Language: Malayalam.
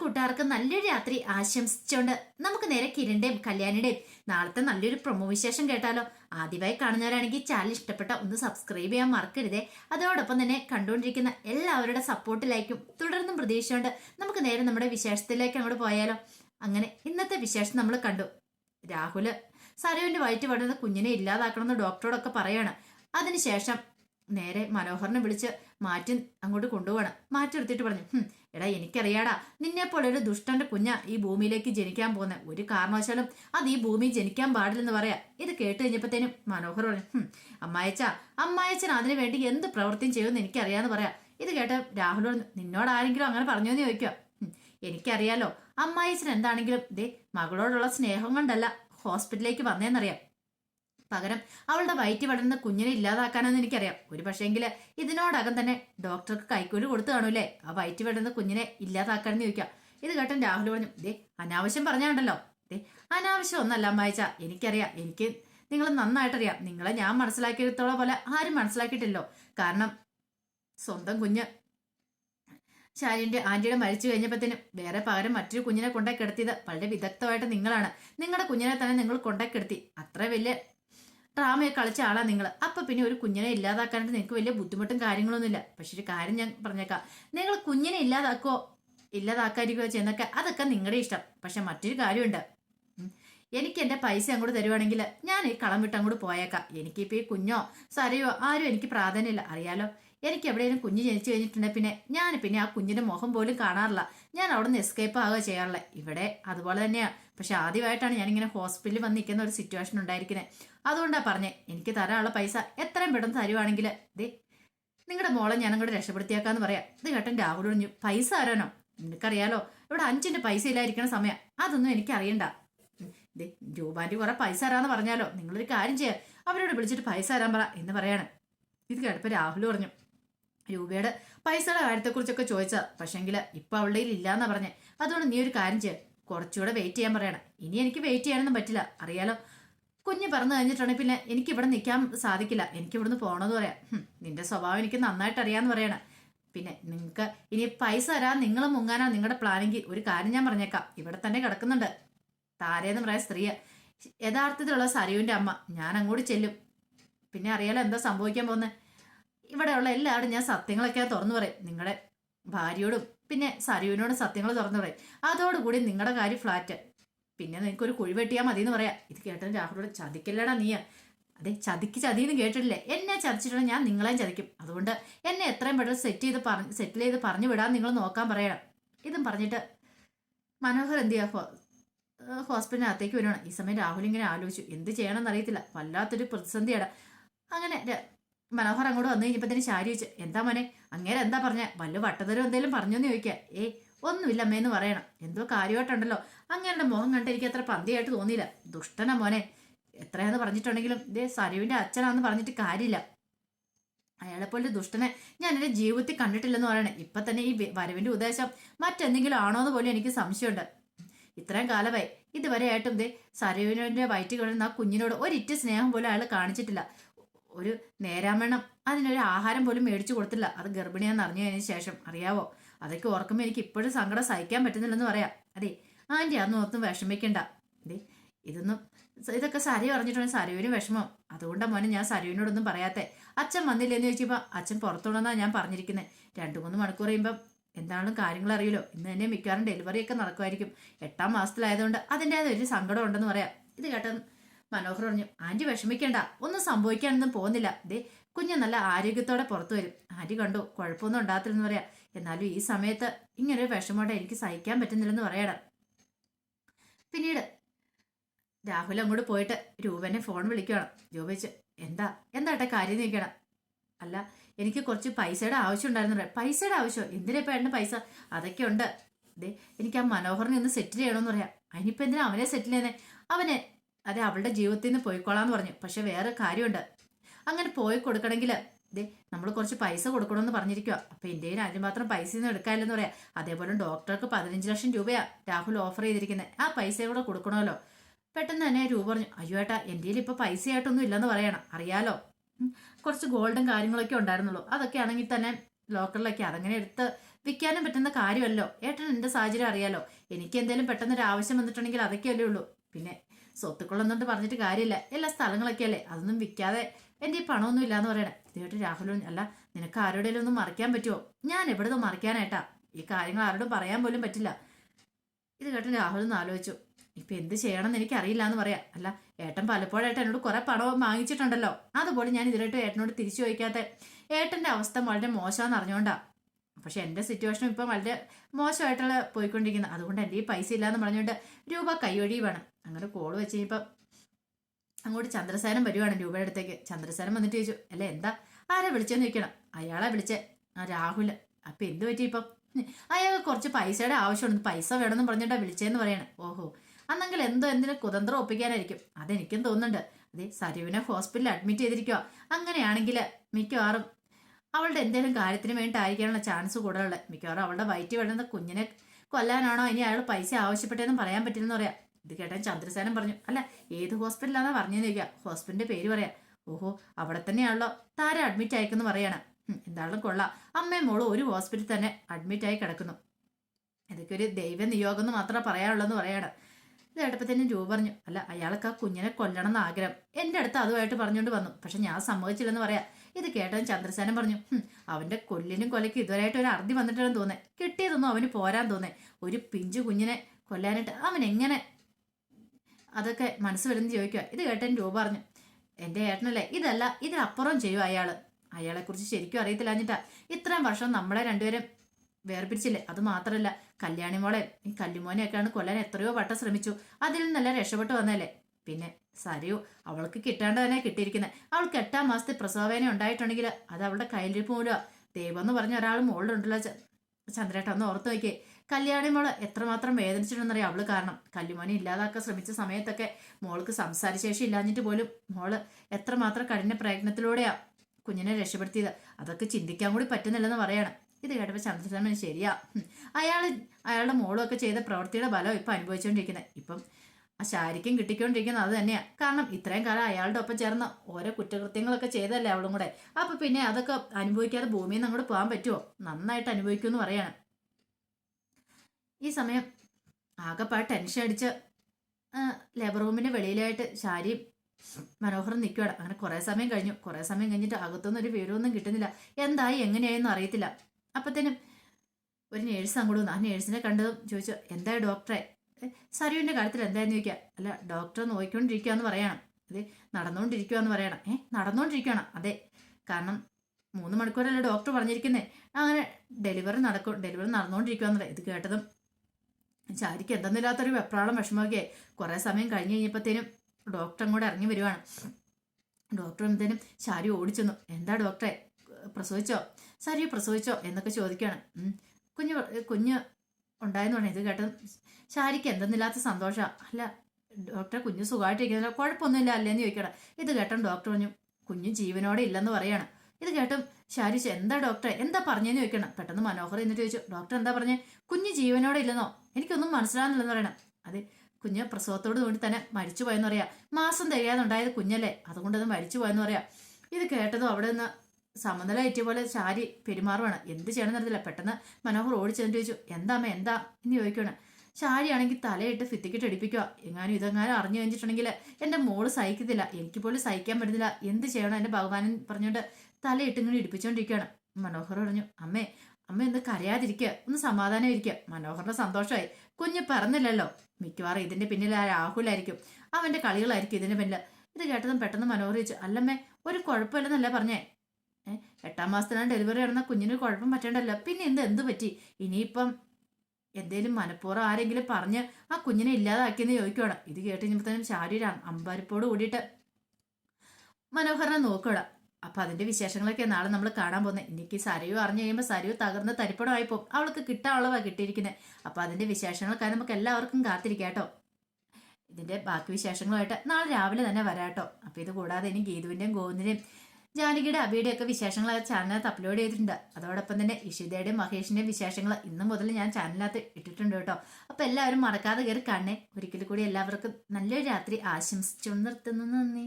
കൂട്ടുകാർക്ക് നല്ലൊരു രാത്രി ആശംസിച്ചുകൊണ്ട് നമുക്ക് നേരെ കിരണിന്റെയും കല്യാണിയുടെയും നാളത്തെ നല്ലൊരു പ്രൊമോ വിശേഷം കേട്ടാലോ? ആദ്യമായി കാണുന്നവരാണെങ്കിൽ ചാനൽ ഇഷ്ടപ്പെട്ട ഒന്ന് സബ്സ്ക്രൈബ് ചെയ്യാൻ മറക്കരുതേ. അതോടൊപ്പം തന്നെ കണ്ടുകൊണ്ടിരിക്കുന്ന എല്ലാവരുടെ സപ്പോർട്ടിലേക്കും തുടർന്നും പ്രതീക്ഷിച്ചുകൊണ്ട് നമുക്ക് നേരെ നമ്മുടെ വിശേഷത്തിലേക്ക് അങ്ങോട്ട് പോയാലോ? അങ്ങനെ ഇന്നത്തെ വിശേഷം നമ്മൾ കണ്ടു. രാഹുൽ സരുവിന്റെ വയറ്റ് പടുന്ന കുഞ്ഞിനെ ഇല്ലാതാക്കണമെന്ന് ഡോക്ടറോടൊക്കെ പറയാണ്. അതിനുശേഷം നേരെ മനോഹറിനെ വിളിച്ച് മാറ്റി അങ്ങോട്ട് കൊണ്ടുപോകണം. മാറ്റി എടുത്തിട്ട് പറഞ്ഞു എടാ എനിക്കറിയാടാ നിന്നെ ഒരു ദുഷ്ടന്റെ കുഞ്ഞ ഈ ഭൂമിയിലേക്ക് ജനിക്കാൻ പോകുന്ന. ഒരു കാരണവശാലും അത് ഈ ഭൂമി ജനിക്കാൻ പാടില്ലെന്ന് പറയാ. ഇത് കേട്ട് കഴിഞ്ഞപ്പോഴത്തേനും മനോഹർ പറഞ്ഞു "ഹും, അമ്മായച്ച അമ്മായച്ചൻ അതിനു വേണ്ടി എന്ത് പ്രവൃത്തിയും ചെയ്യുമെന്ന് എനിക്കറിയാന്ന് പറയാ. ഇത് കേട്ട് രാഹുൽ പറഞ്ഞു നിന്നോട് ആരെങ്കിലും അങ്ങനെ പറഞ്ഞോന്ന് ചോദിക്കുക എനിക്കറിയാലോ അമ്മായച്ചൻ എന്താണെങ്കിലും ദേ മകളോടുള്ള സ്നേഹം കൊണ്ടല്ല ഹോസ്പിറ്റലിലേക്ക് വന്നേന്നറിയാം. പകരം അവളുടെ വയറ്റി വളരുന്ന കുഞ്ഞിനെ ഇല്ലാതാക്കാനെന്ന് എനിക്കറിയാം. ഒരു പക്ഷേങ്കിൽ ഇതിനോടകം തന്നെ ഡോക്ടർക്ക് കൈക്കൂലി കൊടുത്തു കാണൂലേ ആ വയറ്റി വളരുന്ന കുഞ്ഞിനെ ഇല്ലാതാക്കാനെന്ന് ചോദിക്കാം. ഇത് കേട്ടൻ രാഹുൽ പറഞ്ഞു ദേ അനാവശ്യം പറഞ്ഞാണ്ടല്ലോ. ദേ അനാവശ്യം ഒന്നല്ല അമ്മായിച്ച. എനിക്കറിയാം എനിക്ക് നിങ്ങൾ നന്നായിട്ടറിയാം. നിങ്ങളെ ഞാൻ മനസ്സിലാക്കിയെടുത്തോളം പോലെ ആരും മനസ്സിലാക്കിയിട്ടില്ലോ കാരണം സ്വന്തം കുഞ്ഞ് ശാലിന്റെ ആന്റിയുടെ മരിച്ചു കഴിഞ്ഞപ്പോഴത്തേനും വേറെ പകരം മറ്റൊരു കുഞ്ഞിനെ കൊണ്ടേ കിടത്തിയത് വളരെ വിദഗ്ധമായിട്ട് നിങ്ങളാണ്. നിങ്ങളുടെ കുഞ്ഞിനെ തന്നെ നിങ്ങൾ കൊണ്ടേ കിടത്തി. അത്ര വലിയ ഡ്രാമയെ കളിച്ച ആളാ നിങ്ങൾ അപ്പൊ പിന്നെ ഒരു കുഞ്ഞിനെ ഇല്ലാതാക്കാനായിട്ട് നിങ്ങൾക്ക് വലിയ ബുദ്ധിമുട്ടും കാര്യങ്ങളൊന്നുമില്ല. പക്ഷെ ഒരു കാര്യം ഞാൻ പറഞ്ഞേക്കാം. നിങ്ങൾ കുഞ്ഞിനെ ഇല്ലാതാക്കോ ഇല്ലാതാക്കാതിരിക്കുകയോ ചെയ്യുന്നൊക്കെ അതൊക്കെ നിങ്ങളുടെ ഇഷ്ടം. പക്ഷെ മറ്റൊരു കാര്യമുണ്ട്. എനിക്ക് എന്റെ പൈസ അങ്ങോട്ട് തരുവാണെങ്കിൽ ഞാൻ ഈ കളം വിട്ട് അങ്ങോട്ട് പോയേക്കാം. എനിക്കിപ്പോ ഈ കുഞ്ഞോ സരയോ ആരും എനിക്ക് പ്രാധാന്യമില്ല. അറിയാലോ? എനിക്ക് എവിടെയെങ്കിലും കുഞ്ഞ് ജനിച്ചു കഴിഞ്ഞിട്ടുണ്ടെങ്കിൽ പിന്നെ ഞാൻ പിന്നെ ആ കുഞ്ഞിന്റെ മുഖം പോലും കാണാറില്ല. ഞാൻ അവിടെ നിന്ന് എസ്കേപ്പ് ആവുക ചെയ്യാറില്ല ഇവിടെ അതുപോലെ തന്നെയാ. പക്ഷെ ആദ്യമായിട്ടാണ് ഞാനിങ്ങനെ ഹോസ്പിറ്റലിൽ വന്ന് നിൽക്കുന്ന ഒരു സിറ്റുവേഷൻ ഉണ്ടായിരിക്കുന്നത് അതുകൊണ്ടാണ് പറഞ്ഞേ എനിക്ക് തരാനുള്ള പൈസ എത്രയും പെട്ടെന്ന് തരുവാണെങ്കിൽ ദേ നിങ്ങളുടെ മോളെ ഞാൻ അങ്ങോട്ട് രക്ഷപ്പെടുത്തിയാക്കാന്ന് പറയാം. ഇത് കേട്ടൻ രാഹുൽ പറഞ്ഞു പൈസ തരാനോ? നിനക്കറിയാലോ ഇവിടെ അഞ്ചിന്റെ പൈസ ഇല്ലായിരിക്കണ സമയം. അതൊന്നും എനിക്ക് അറിയണ്ട. ദേ രൂപാന്റെ കുറെ പൈസ തരാന്ന് പറഞ്ഞാലോ നിങ്ങളൊരു കാര്യം ചെയ്യാം. അവരോട് വിളിച്ചിട്ട് പൈസ തരാൻ പറ എന്ന് പറയാണ്. ഇത് കേട്ടപ്പോ രാഹുൽ പറഞ്ഞു രൂപയുടെ പൈസയുടെ കാര്യത്തെക്കുറിച്ചൊക്കെ ചോദിച്ചാൽ പക്ഷേങ്കിൽ ഇപ്പൊ അവളുടെ കയ്യിൽ ഇല്ലാന്നാ പറഞ്ഞേ. അതുകൊണ്ട് നീ ഒരു കാര്യം ചെയ്യ. കുറച്ചുകൂടെ വെയിറ്റ് ചെയ്യാൻ പറയണം. ഇനി എനിക്ക് വെയിറ്റ് ചെയ്യാനൊന്നും പറ്റില്ല. അറിയാലോ? കുഞ്ഞ് പറഞ്ഞു കഴിഞ്ഞിട്ടുണ്ടെങ്കിൽ പിന്നെ എനിക്ക് ഇവിടെ നിൽക്കാൻ സാധിക്കില്ല. എനിക്ക് ഇവിടുന്ന് പോകണമെന്ന് പറയാം. നിന്റെ സ്വഭാവം എനിക്ക് നന്നായിട്ട് അറിയാമെന്ന് പറയണം. പിന്നെ നിങ്ങൾക്ക് ഇനി പൈസ തരാൻ നിങ്ങൾ മുങ്ങാനാ നിങ്ങളുടെ പ്ലാനെങ്കിൽ ഒരു കാര്യം ഞാൻ പറഞ്ഞേക്കാം. ഇവിടെ തന്നെ കിടക്കുന്നുണ്ട്. താരേന്ന് പറയാൻ സ്ത്രീയെ. യഥാർത്ഥത്തിലുള്ള സരയുവിന്റെ അമ്മ. ഞാൻ അങ്ങോട്ട് ചെല്ലും. പിന്നെ അറിയാലോ എന്താ സംഭവിക്കാൻ പോകുന്നത് ഇവിടെയുള്ള എല്ലാവരും ഞാൻ സത്യങ്ങളൊക്കെ തുറന്നു പറയും. നിങ്ങളുടെ ഭാര്യയോടും പിന്നെ സരുവിനോട് സത്യങ്ങൾ തുറന്നു പറയും. അതോടുകൂടി നിങ്ങളുടെ കാര്യം ഫ്ലാറ്റ് പിന്നെ നിനക്കൊരു കുഴി വെട്ടിയാൽ മതി എന്ന് പറയാം. ഇത് കേട്ടത് രാഹുലോട് ചതിക്കില്ലടാ നീ? അതെ ചതിക്ക് ചതി എന്ന് കേട്ടിട്ടില്ലേ? എന്നെ ചതിച്ചിട്ടുണ്ടെങ്കിൽ ഞാൻ നിങ്ങളെയും ചതിക്കും. അതുകൊണ്ട് എന്നെ എത്രയും പെട്ടെന്ന് സെറ്റ് ചെയ്ത് പറഞ്ഞ് സെറ്റിൽ ചെയ്ത് പറഞ്ഞു വിടാൻ നിങ്ങൾ നോക്കാൻ പറയണം. ഇതും പറഞ്ഞിട്ട് മനോഹർ എന്ത് ചെയ്യുക ഹോസ്പിറ്റലിനകത്തേക്ക് വരുവാണ്. ഈ സമയം രാഹുൽ ഇങ്ങനെ ആലോചിച്ചു. എന്ത് ചെയ്യണമെന്ന് അറിയത്തില്ല. വല്ലാത്തൊരു പ്രതിസന്ധിയാണ് അങ്ങനെ മനോഹർ അങ്ങോട്ട് വന്നു കഴിഞ്ഞപ്പോ ശാരി വെച്ച് എന്താ മോനെ? അങ്ങേരെ എന്താ പറഞ്ഞ? വല്ല വട്ടതരം എന്തെങ്കിലും പറഞ്ഞോന്ന് ചോദിക്കുക ഏ ഒന്നുമില്ല അമ്മേന്ന് പറയണം. എന്തോ കാര്യമായിട്ടുണ്ടല്ലോ. അങ്ങേരുടെ മുഖം കണ്ട് എനിക്ക് അത്ര പന്തിയായിട്ട് തോന്നിയില്ല. ദുഷ്ടന മോനെ. എത്രയാന്ന് പറഞ്ഞിട്ടുണ്ടെങ്കിലും ഇതേ സരുവിന്റെ അച്ഛനാന്ന് പറഞ്ഞിട്ട് കാര്യമില്ല. അയാളെപ്പോലെ ദുഷ്ടനെ ഞാൻ എന്റെ ജീവിതത്തിൽ കണ്ടിട്ടില്ലെന്ന് പറയണേ. ഇപ്പൊ തന്നെ ഈ വരവിന്റെ ഉദ്ദേശം മറ്റെന്തെങ്കിലും ആണോ എന്ന് പോലും എനിക്ക് സംശയമുണ്ട്. ഇത്രയും കാലമായി. ഇതുവരെയായിട്ടും ദേ സരയുവിന്റെ വയറ്റിൽ കിടന്ന ആ കുഞ്ഞിനോട് ഒരിറ്റ സ്നേഹം പോലും അയാൾ കാണിച്ചിട്ടില്ല. ഒരു നേരാമണം അതിനൊരു ആഹാരം പോലും മേടിച്ചു കൊടുത്തില്ല. അത് ഗർഭിണിയാന്ന് അറിഞ്ഞു കഴിഞ്ഞ ശേഷം. അറിയാവോ? അതൊക്കെ ഓർക്കുമ്പോൾ എനിക്ക് ഇപ്പോഴും സങ്കടം സഹിക്കാൻ പറ്റുന്നില്ലെന്ന് പറയാം. അതെ ആന്റി അന്ന് ഓർത്തും വിഷമിക്കണ്ട. ദേ ഇതൊന്നും ഇതൊക്കെ സരി പറഞ്ഞിട്ടുണ്ടെങ്കിൽ സരുവിന് വിഷമം. അതുകൊണ്ടാണ് മോനെ ഞാൻ സരുവിനോടൊന്നും പറയാത്തെ. അച്ഛൻ വന്നില്ലെന്ന് ചോദിച്ചപ്പോൾ അച്ഛൻ പുറത്തുണ്ടെന്നാണ് ഞാൻ പറഞ്ഞിരിക്കുന്നത് രണ്ടു മൂന്ന് മണിക്കൂർ കഴിയുമ്പം എന്താണെങ്കിലും കാര്യങ്ങൾ അറിയില്ലോ. ഇന്ന് തന്നെ മിക്കവാറും ഡെലിവറി ഒക്കെ നടക്കുമായിരിക്കും. എട്ടാം മാസത്തിലായതുകൊണ്ട് അതിന്റെതായ ഒരു സങ്കടം ഉണ്ടെന്ന് പറയാം. ഇത് കേട്ട മനോഹർ പറഞ്ഞു ആന്റി വിഷമിക്കേണ്ട ഒന്നും സംഭവിക്കാനൊന്നും പോകുന്നില്ല. ദേ കുഞ്ഞ് നല്ല ആരോഗ്യത്തോടെ പുറത്തു വരും. ആന്റി കണ്ടു കുഴപ്പമൊന്നും ഉണ്ടാകത്തില്ലെന്ന് പറയാം. എന്നാലും ഈ സമയത്ത് ഇങ്ങനെ ഒരു വിഷമോടെ എനിക്ക് സഹിക്കാൻ പറ്റുന്നില്ലെന്ന് പറയണം പിന്നീട് രാഹുൽ അങ്ങോട്ട് പോയിട്ട് രൂപനെ ഫോൺ വിളിക്കണം രൂപ എന്താ എന്താ എന്താട്ടെ കാര്യം നീക്കണം അല്ല എനിക്ക് കുറച്ച് പൈസയുടെ ആവശ്യം ഉണ്ടായിരുന്നു. പൈസയുടെ ആവശ്യം എന്തിനാ ഇപ്പൊ ഏട്ടന് പൈസ? അതൊക്കെ ഉണ്ട്. ദേ എനിക്ക് ആ മനോഹറിനെ ഒന്ന് സെറ്റിൽ ചെയ്യണമെന്ന് പറയാം. അതിനിപ്പോ എന്തിനാ അവനെ സെറ്റിൽ ചെയ്യുന്നേ? അവനെ അതെ അവളുടെ ജീവിതത്തിൽ നിന്ന് പോയിക്കോളാന്ന് പറഞ്ഞു. പക്ഷെ വേറെ കാര്യമുണ്ട്. അങ്ങനെ പോയി കൊടുക്കണമെങ്കിൽ ദേ നമ്മൾ കുറച്ച് പൈസ കൊടുക്കണമെന്ന് പറഞ്ഞിരിക്കുക അപ്പൊ ഇന്ത്യയിൽ ആദ്യം മാത്രം പൈസ ഒന്നും എടുക്കാനില്ലെന്ന് പറയാം. അതേപോലെ ഡോക്ടർക്ക് പതിനഞ്ച് ലക്ഷം രൂപയാ രാഹുൽ ഓഫർ ചെയ്തിരിക്കുന്നത് ആ പൈസ കൂടെ കൊടുക്കണമല്ലോ. പെട്ടെന്ന് തന്നെ രൂപ പറഞ്ഞു അയ്യോ ഏട്ടാ ഇന്ത്യയിൽ ഇപ്പൊ പൈസയായിട്ടൊന്നും ഇല്ലെന്ന് പറയണം. അറിയാലോ? കുറച്ച് ഗോൾഡും കാര്യങ്ങളൊക്കെ ഉണ്ടായിരുന്നുള്ളൂ. അതൊക്കെ ആണെങ്കിൽ തന്നെ ലോക്കറിലൊക്കെ അതങ്ങനെ എടുത്ത് വിൽക്കാനും പറ്റുന്ന കാര്യമല്ലോ. ഏട്ടൻ എന്റെ സാഹചര്യം അറിയാലോ. എനിക്ക് എന്തെങ്കിലും പെട്ടെന്ന് ഒരു ആവശ്യം വന്നിട്ടുണ്ടെങ്കിൽ അതൊക്കെയല്ലേ ഉള്ളൂ. പിന്നെ സ്വത്തുക്കളൊന്നും പറഞ്ഞിട്ട് കാര്യമില്ല. എല്ലാ സ്ഥലങ്ങളൊക്കെ അല്ലേ അതൊന്നും വിൽക്കാതെ എന്റെ ഈ പണമൊന്നും ഇല്ലാന്ന് പറയണേ. ഇതേട്ട് രാഹുലും അല്ല നിനക്ക് ആരോടേലും ഒന്നും മറിക്കാൻ പറ്റുമോ ഞാൻ എവിടെ നിന്ന് മറിക്കാനായിട്ടാ? ഈ കാര്യങ്ങൾ ആരോടും പറയാൻ പോലും പറ്റില്ല. ഇത് കേട്ട് രാഹുൽ ഒന്ന് ആലോചിച്ചു. ഇപ്പൊ എന്ത് ചെയ്യണമെന്ന് എനിക്ക് അറിയില്ല എന്ന് പറയാം. അല്ല ഏട്ടൻ പലപ്പോഴായിട്ട് എന്നോട് കുറെ പണവും വാങ്ങിച്ചിട്ടുണ്ടല്ലോ. അതുപോലെ ഞാൻ ഇതിലായിട്ട് ഏട്ടനോട് തിരിച്ചു ചോദിക്കാത്ത. ഏട്ടന്റെ അവസ്ഥ വളരെ മോശമാണെന്ന് അറിഞ്ഞുകൊണ്ടാ. പക്ഷെ എന്റെ സിറ്റുവേഷൻ ഇപ്പം വളരെ മോശമായിട്ടുള്ള പോയിക്കൊണ്ടിരിക്കുന്നത് അതുകൊണ്ട് എന്റെ ഈ പൈസ ഇല്ലാന്ന് പറഞ്ഞുകൊണ്ട് രൂപ വേണം. അങ്ങനെ കോൾ വെച്ച് കഴിഞ്ഞപ്പം അങ്ങോട്ട് ചന്ദ്രസേനം വരുവാണ് രൂപയുടെ അടുത്തേക്ക്. ചന്ദ്രസേനം വന്നിട്ട് ചോദിച്ചു അല്ല എന്താ? ആരെ വിളിച്ചെന്ന് ചോദിക്കണം. അയാളെ വിളിച്ച. ആ രാഹുൽ അപ്പൊ എന്ത് പറ്റി ഇപ്പം? അയാൾ കുറച്ച് പൈസയുടെ ആവശ്യമുണ്ട്. പൈസ വേണമെന്ന് പറഞ്ഞിട്ടാ വിളിച്ചേന്ന് പറയണേ. ഓഹോ. അന്നെങ്കിൽ എന്തോ എന്തിനു കുതന്ത്രം ഒപ്പിക്കാനായിരിക്കും. അതെനിക്കും തോന്നുന്നുണ്ട്. അതെ സരുവിനെ ഹോസ്പിറ്റലിൽ അഡ്മിറ്റ് ചെയ്തിരിക്കുക അങ്ങനെയാണെങ്കിൽ മിക്കവാറും അവളുടെ എന്തെങ്കിലും കാര്യത്തിന് വേണ്ടിയിട്ടായിരിക്കാനുള്ള ചാൻസ് കൂടുതലുള്ളത് മിക്കവാറും അവളുടെ വയറ്റിൽ വളരുന്ന കുഞ്ഞിനെ കൊല്ലാനാണോ ഇനി അയാൾ പൈസ ആവശ്യപ്പെട്ടതെന്ന് പറയാൻ പറ്റില്ലെന്ന് പറയാം. ഇത് കേട്ടാൻ ചന്ദ്രസേനൻ പറഞ്ഞു. അല്ല ഏത് ഹോസ്പിറ്റലാണെന്ന് പറഞ്ഞു ചോദിക്കുക ഹോസ്പിറ്റലിന്റെ പേര് പറയാം. ഓഹോ അവിടെ തന്നെയാണല്ലോ. താരം അഡ്മിറ്റ് ആയിക്കെന്ന് പറയണം. എന്തായാലും കൊള്ളാം. അമ്മയും മോളും ഒരു ഹോസ്പിറ്റലിൽ തന്നെ അഡ്മിറ്റ് ആയി കിടക്കുന്നു. ഇതൊക്കെ ഒരു ദൈവ നിയോഗം എന്ന് മാത്രമേ പറയാനുള്ളൂ പറയണം. ഇത് കേട്ടപ്പോഴത്തേനും രൂപ പറഞ്ഞു. അല്ല അയാൾക്ക് ആ കുഞ്ഞിനെ കൊല്ലണം എന്ന് ആഗ്രഹം. എന്റെ അടുത്ത് അതുമായിട്ട് പറഞ്ഞുകൊണ്ട് വന്നു. പക്ഷെ ഞാൻ സമ്മതിച്ചില്ലെന്ന് പറയാം. ഇത് കേട്ടവൻ ചന്ദ്രസേനൻ പറഞ്ഞു അവന്റെ കൊല്ലിനും കൊലയ്ക്കും ഇതുവരെയായിട്ട് ഒരു അറുതി വന്നിട്ടില്ലെന്ന് തോന്നേ. കിട്ടിയതൊന്നും അവന് പോരാൻ തോന്നേ. ഒരു പിഞ്ചു കുഞ്ഞിനെ കൊല്ലാനായിട്ട് അവൻ എങ്ങനെ? അതൊക്കെ മനസ്സ് വരുന്ന ചോദിക്കുക ഇത് കേട്ടൻ രൂപ പറഞ്ഞു എന്റെ ഏട്ടനല്ലേ ഇതല്ല ഇതിനപ്പുറം ചെയ്യും അയാൾ. അയാളെക്കുറിച്ച് ശരിക്കും അറിയത്തില്ല എന്നിട്ടാ ഇത്രയും വർഷം നമ്മളെ രണ്ടുപേരും വേർപിരിച്ചില്ലേ? അത് മാത്രമല്ല കല്യാണിമോളെ ഈ കല്ലുമോനെയൊക്കെയാണ് കൊല്ലാൻ എത്രയോ വട്ടം ശ്രമിച്ചു. അതിൽ നിന്നല്ല രക്ഷപ്പെട്ടു വന്നല്ലേ പിന്നെ സരിയു അവൾക്ക് കിട്ടേണ്ട തന്നെ കിട്ടിയിരിക്കുന്നത് അവൾക്ക് എട്ടാം മാസത്തെ പ്രസവവേദന ഉണ്ടായിട്ടുണ്ടെങ്കിൽ അത് അവളുടെ കയ്യിലിരിപ്പ് മൂലം ദൈവം എന്ന് പറഞ്ഞ ഒരാൾ മോളിലുണ്ടല്ലോ ച- ചന്ദ്രേട്ട ഒന്ന് ഓർത്ത് നോക്കിയേ. കല്യാണി മോൾ എത്രമാത്രം വേദനിച്ചിട്ടുണ്ടെന്നറിയാം അവൾ കാരണം. കല്ലുമോനെ ഇല്ലാതാക്കാൻ ശ്രമിച്ച സമയത്തൊക്കെ മോൾക്ക് സംസാരശേഷി ഇല്ലാഞ്ഞിട്ട് പോലും മോൾ എത്രമാത്രം കഠിന പ്രയത്നത്തിലൂടെയാ കുഞ്ഞിനെ രക്ഷപ്പെടുത്തിയത്. അതൊക്കെ ചിന്തിക്കാൻ കൂടി പറ്റുന്നില്ലെന്ന് പറയാണ്. ഇത് കേട്ടപ്പോൾ ചന്ദ്രശേഖരൻ ശരിയാ. അയാൾ അയാളുടെ മോളും ഒക്കെ ചെയ്ത പ്രവൃത്തിയുടെ ബലം ഇപ്പൊ അനുഭവിച്ചുകൊണ്ടിരിക്കുന്നത് ഇപ്പം ആ ശാരിക്കും കിട്ടിക്കൊണ്ടിരിക്കുന്നത് അത് തന്നെയാണ് കാരണം ഇത്രയും കാലം അയാളുടെ ഒപ്പം ചേർന്ന് ഓരോ കുറ്റകൃത്യങ്ങളൊക്കെ ചെയ്തല്ലേ അവളും കൂടെ. അപ്പൊ പിന്നെ അതൊക്കെ അനുഭവിക്കാതെ ഭൂമിയിൽ നിന്ന് അങ്ങോട്ട് പോകാൻ പറ്റുമോ നന്നായിട്ട് അനുഭവിക്കുമെന്ന് പറയാണ്. ഈ സമയം ആകെപ്പാട് ടെൻഷൻ അടിച്ച് ലേബർ റൂമിന്റെ വെളിയിലായിട്ട് ശാരിയും മനോഹരം നിൽക്കുകയാണ് അങ്ങനെ കുറേ സമയം കഴിഞ്ഞു. കുറേ സമയം കഴിഞ്ഞിട്ട് അകത്തുനിന്ന് ഒരു വിവരമൊന്നും കിട്ടുന്നില്ല. എന്തായി എങ്ങനെയായെന്നും അറിയത്തില്ല. അപ്പത്തേനും ഒരു നേഴ്സ് അങ്ങോട്ട് വന്നു. ആ നേഴ്സിനെ കണ്ടതും ചോദിച്ചു എന്തായി ഡോക്ടറെ "ഏ, സരുവിന്റെ കാര്യത്തിൽ എന്തായെന്ന് ചോദിക്കുക അല്ല ഡോക്ടർ നോക്കിക്കൊണ്ടിരിക്കുകയെന്ന് പറയണം. അതെ നടന്നുകൊണ്ടിരിക്കുകയെന്ന് പറയണം. ഏ നടന്നുകൊണ്ടിരിക്കുകയാണ് അതെ കാരണം മൂന്ന് മണിക്കൂറല്ലേ ഡോക്ടർ പറഞ്ഞിരിക്കുന്നത് അങ്ങനെ ഡെലിവറി നടക്കും ഡെലിവറി നടന്നുകൊണ്ടിരിക്കുകയെന്ന് പറയാം ഇത് കേട്ടതും ചാരിക്ക് എന്തെന്നില്ലാത്തൊരു വെപ്രാളം വിഷമമൊക്കെ കുറേ സമയം കഴിഞ്ഞ് കഴിഞ്ഞപ്പോഴത്തേനും ഡോക്ടറും കൂടെ ഇറങ്ങി വരുവാണ്. ഡോക്ടർ എന്തേനും ചാരി ഓടിച്ചെന്നു. എന്താ ഡോക്ടറെ പ്രസവിച്ചോ? ശാരി പ്രസവിച്ചോ? എന്നൊക്കെ ചോദിക്കുകയാണ്. കുഞ്ഞ് കുഞ്ഞ് ഉണ്ടായെന്ന് പറഞ്ഞു. ഇത് കേട്ട ശാരിക്ക് എന്തെന്നില്ലാത്ത സന്തോഷം. അല്ല ഡോക്ടറെ കുഞ്ഞ് സുഖമായിട്ടിരിക്കുന്നില്ല. കുഴപ്പമൊന്നുമില്ല അല്ലേന്ന് ചോദിക്കണം ഇത് കേട്ടും ഡോക്ടർ പറഞ്ഞു കുഞ്ഞ് ജീവനോടെ ഇല്ലെന്ന് പറയാണ്. ഇത് കേട്ടും ശാരി ചോ- എന്താ ഡോക്ടറെ? എന്താ പറഞ്ഞെന്ന് ചോദിക്കണം? പെട്ടെന്ന് മനോഹർ എന്നിട്ട് ചോദിച്ചു ഡോക്ടർ എന്താ പറഞ്ഞേ? കുഞ്ഞ് ജീവനോടെ ഇല്ലെന്നോ? എനിക്കൊന്നും മനസ്സിലാകുന്നില്ലെന്ന് പറയണം. അതെ കുഞ്ഞ് പ്രസവത്തോട് കൂടി തന്നെ മരിച്ചു പോയെന്ന് പറയാം. മാസം തികയാതെ ഉണ്ടായത് കുഞ്ഞല്ലേ? അതുകൊണ്ട് അത് മരിച്ചു പോയെന്ന് പറയാം. ഇത് കേട്ടതും അവിടെ നിന്ന് സമനില ഏറ്റിയ പോലെ ചാരി പെരുമാറുവാണ്. എന്ത് ചെയ്യണമെന്ന് അറിയത്തില്ല. പെട്ടെന്ന് മനോഹർ ഓടിച്ചെന്നിട്ട് ചോദിച്ചു എന്താ അമ്മ എന്താ? എന്ന് ചോദിക്കുകയാണ് ചാരിയാണെങ്കിൽ തലയിട്ട് ഫിത്തിക്കിട്ട് അടിപ്പിക്കുക. എങ്ങാനും ഇതെങ്ങാനും അറിഞ്ഞു കഴിഞ്ഞിട്ടുണ്ടെങ്കിൽ എന്റെ മോൾ സഹിക്കത്തില്ല. എനിക്ക് പോലും സഹിക്കാൻ പറ്റുന്നില്ല. എന്ത് ചെയ്യണം എന്റെ ഭഗവാനൻ പറഞ്ഞുകൊണ്ട് തലയിട്ട് ഇങ്ങനെ ഇടിപ്പിച്ചുകൊണ്ടിരിക്കുകയാണ്. മനോഹർ പറഞ്ഞു അമ്മേ അമ്മ എന്ത് കരയാതിരിക്കുക. ഒന്ന് സമാധാനം ഇരിക്കുക മനോഹറിന്റെ സന്തോഷമായി. കുഞ്ഞ് പറഞ്ഞില്ലല്ലോ മിക്കവാറും ഇതിന്റെ പിന്നിൽ ആ രാഹുലായിരിക്കും. അവന്റെ കളികളായിരിക്കും ഇതിന്റെ പിന്നിൽ. ഇത് കേട്ടതും പെട്ടെന്ന് മനോഹർ ചോദിച്ചു അല്ലമ്മേ ഒരു കുഴപ്പമില്ലെന്നല്ല പറഞ്ഞേ? എട്ടാം മാസത്തിനാണ് ഡെലിവറി നടന്ന കുഞ്ഞിന് കുഴപ്പം പറ്റണ്ടല്ലോ. പിന്നെ എന്ത് എന്ത് പറ്റി? ഇനിയിപ്പം എന്തേലും മനഃപൂർവം ആരെങ്കിലും പറഞ്ഞ് ആ കുഞ്ഞിനെ ഇല്ലാതാക്കിയെന്ന് ചോദിക്കുവാണ്. ഇത് കേട്ട് കഴിഞ്ഞപ്പോഴത്തേനും ശാരി അമ്പാരിപ്പോട് കൂടിയിട്ട്. മനോഹരനെ നോക്കുക അപ്പൊ അതിന്റെ വിശേഷങ്ങളൊക്കെ നാളെ നമ്മൾ കാണാൻ പോകുന്നത് എനിക്ക് സരയു അറിഞ്ഞു കഴിയുമ്പോൾ സരയു തകർന്ന് തരിപ്പടമായി പോകും. അവൾക്ക് കിട്ടാനുള്ളതാണ് കിട്ടിയിരിക്കുന്നത് അപ്പൊ അതിന്റെ വിശേഷങ്ങൾക്കായി നമുക്ക് എല്ലാവർക്കും കാത്തിരിക്കാട്ടോ ഇതിന്റെ ബാക്കി വിശേഷങ്ങളുമായിട്ട് നാളെ രാവിലെ തന്നെ വരാട്ടോ അപ്പൊ ഇത് കൂടാതെ ഇനി ഗീതുവിന്റെയും ഗോവിന്ദിന്റെയും ജാനകിയുടെ അബിയുടെ ഒക്കെ വിശേഷങ്ങൾ ആ ചാനലിനകത്ത് അപ്ലോഡ് ചെയ്തിട്ടുണ്ട്. അതോടൊപ്പം തന്നെ ഇഷിതയുടെയും മഹേഷിന്റെയും വിശേഷങ്ങൾ ഇന്ന് മുതൽ ഞാൻ ചാനലിനകത്ത് ഇട്ടിട്ടുണ്ട് കേട്ടോ. അപ്പൊ എല്ലാവരും മറക്കാതെ കയറി കാണണേ. ഒരിക്കൽ കൂടി എല്ലാവർക്കും നല്ലൊരു രാത്രി ആശംസിച്ചു നിർത്തുന്നു. നന്ദി.